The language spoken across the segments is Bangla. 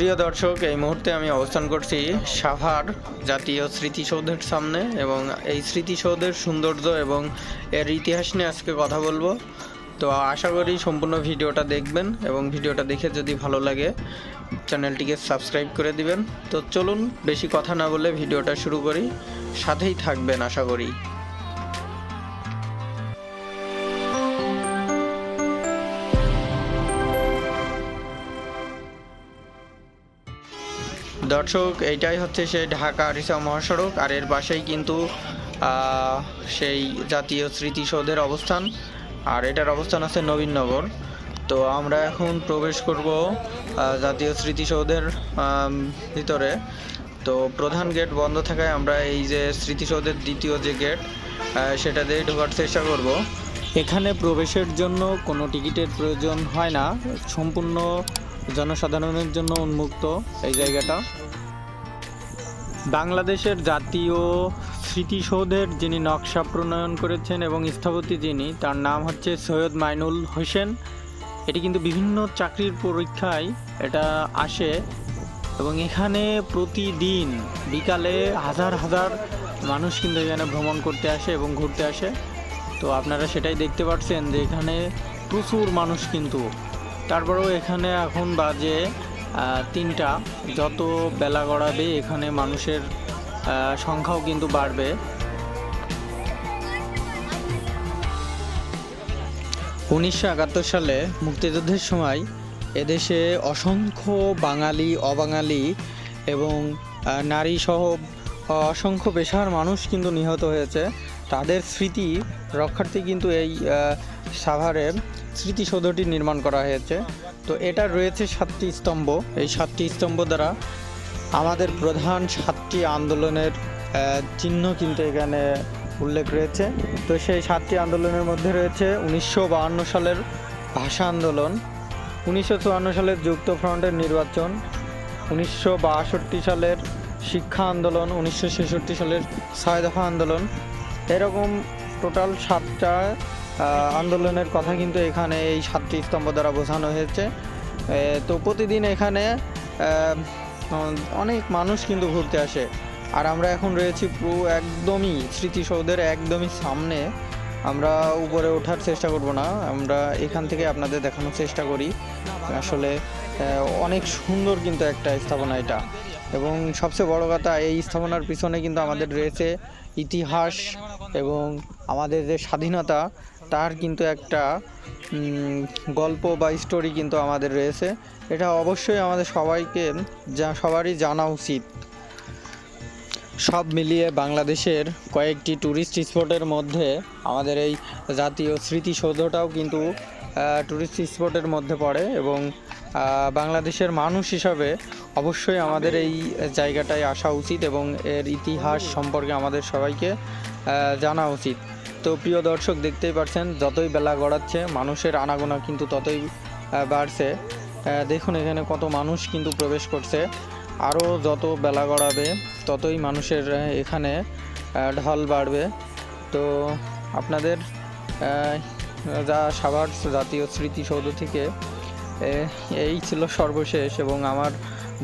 প্রিয় দর্শক, এই মুহূর্তে আমি অবস্থান করছি সাভার জাতীয় স্মৃতিসৌধের সামনে এবং এই স্মৃতিসৌধের সৌন্দর্য এবং এর ইতিহাস নিয়ে আজকে কথা বলব। তো আশা করি সম্পূর্ণ ভিডিওটা দেখবেন এবং ভিডিওটা দেখে যদি ভালো লাগে, চ্যানেলটিকে সাবস্ক্রাইব করে দিবেন। তো চলুন, বেশি কথা না বলে ভিডিওটা শুরু করি। সাথেই থাকবেন, আশা করি। দর্শক, এইটাই হচ্ছে সেই ঢাকা আরিসা মহাসড়ক। আর এর পাশেই কিন্তু সেই জাতীয় স্মৃতিসৌধের অবস্থান। আর এটার অবস্থান আছে নবীননগর তো আমরা এখন প্রবেশ করব জাতীয় স্মৃতিসৌধের ভিতরে। তো প্রধান গেট বন্ধ থাকায় আমরা এই যে স্মৃতিসৌধের দ্বিতীয় যে গেট সেটা দিয়ে ঢোকার চেষ্টা করব। এখানে প্রবেশের জন্য কোনো টিকিটের প্রয়োজন হয় না। সম্পূর্ণ জনসাধারণের জন্য উন্মুক্ত এই জায়গাটা। বাংলাদেশের জাতীয় স্মৃতিসৌধের যিনি নকশা প্রণয়ন করেছেন এবং স্থপতি যিনি, তার নাম হচ্ছে সৈয়দ মাইনুল হোসেন। এটি কিন্তু বিভিন্ন চাকরির পরীক্ষায় এটা আসে এবং এখানে প্রতিদিন বিকালে হাজার হাজার মানুষ কিন্তু এখানে ভ্রমণ করতে আসে এবং ঘুরতে আসে। তো আপনারা সেটাই দেখতে পাচ্ছেন যে এখানে প্রচুর মানুষ কিন্তু তারপরেও এখানে এখন বাজে তিনটা। যত বেলা গড়াবে, এখানে মানুষের সংখ্যাও কিন্তু বাড়বে। উনিশশো একাত্তর সালে মুক্তিযুদ্ধের সময় এদেশে অসংখ্য বাঙালি, অবাঙালি এবং নারী সহ অসংখ্য পেশার মানুষ কিন্তু নিহত হয়েছে। তাদের স্মৃতি রক্ষার্থে কিন্তু এই আহ, সাভারের স্মৃতিসৌধটি নির্মাণ করা হয়েছে। তো এটা রয়েছে সাতটি স্তম্ভ। এই সাতটি স্তম্ভ দ্বারা আমাদের প্রধান সাতটি আন্দোলনের চিহ্ন কিন্তু এখানে উল্লেখ রয়েছে। তো সেই সাতটি আন্দোলনের মধ্যে রয়েছে উনিশশো সালের ভাষা আন্দোলন উনিশশো চুয়ান্ন সালের যুক্ত ফ্রন্টের নির্বাচন উনিশশো বাষট্টি সালের শিক্ষা আন্দোলন উনিশশো ছেষট্টি সালের ছয় দফা আন্দোলন এরকম টোটাল সাতটা আন্দোলনের কথা কিন্তু এখানে এই সাতটি স্তম্ভ দ্বারা বোঝানো হয়েছে। তো প্রতিদিন এখানে অনেক মানুষ কিন্তু ঘুরতে আসে। আর আমরা এখন রয়েছি পুরো একদমই স্মৃতিসৌধের একদমই সামনে। আমরা উপরে ওঠার চেষ্টা করব না, আমরা এখান থেকে আপনাদের দেখানোর চেষ্টা করি। আসলে অনেক সুন্দর কিন্তু একটা স্থাপনা এটা। এবং সবচেয়ে বড় কথা, এই স্থাপনার পিছনে কিন্তু আমাদের রয়েছে ইতিহাস এবং আমাদের যে স্বাধীনতা, তার কিন্তু একটা গল্প বা স্টোরি কিন্তু আমাদের রয়েছে। এটা অবশ্যই আমাদের সবাইকে যা, সবারই জানা উচিত। সব মিলিয়ে বাংলাদেশের কয়েকটি ট্যুরিস্ট স্পটের মধ্যে আমাদের এই জাতীয় স্মৃতিসৌধটাও কিন্তু ট্যুরিস্ট স্পটের মধ্যে পড়ে এবং বাংলাদেশের মানুষ হিসাবে অবশ্যই আমাদের এই জায়গাটায় আসা উচিত এবং এর ইতিহাস সম্পর্কে আমাদের সবাইকে জানা উচিত। তো প্রিয় দর্শক, দেখতেই পাচ্ছেন যতই বেলা গড়াচ্ছে, মানুষের আনাগোনা কিন্তু ততই বাড়ছে। দেখুন এখানে কত মানুষ কিন্তু প্রবেশ করছে। আরও যত বেলা গড়াবে, ততই মানুষের এখানে ঢল বাড়বে। তো আপনাদের যা সাভার জাতীয় স্মৃতিসৌধ থেকে এই ছিল সর্বশেষ এবং আমার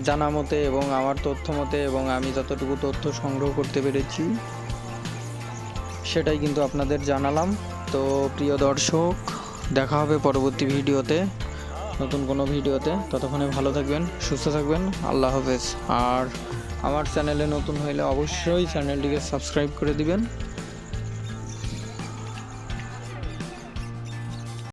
জানা মতে এবং আমার তথ্য মতে এবং আমি যতটুকু তথ্য সংগ্রহ করতে পেরেছি, সেটাই কিন্তু আপনাদের জানালাম। তো প্রিয় দর্শক, দেখা হবে পরবর্তী ভিডিওতে, নতুন কোনো ভিডিওতে। ততক্ষণে ভালো থাকবেন, সুস্থ থাকবেন, আল্লাহ হাফেজ। আর আমার চ্যানেলে নতুন হইলে অবশ্যই চ্যানেলটিকে সাবস্ক্রাইব করে দিবেন।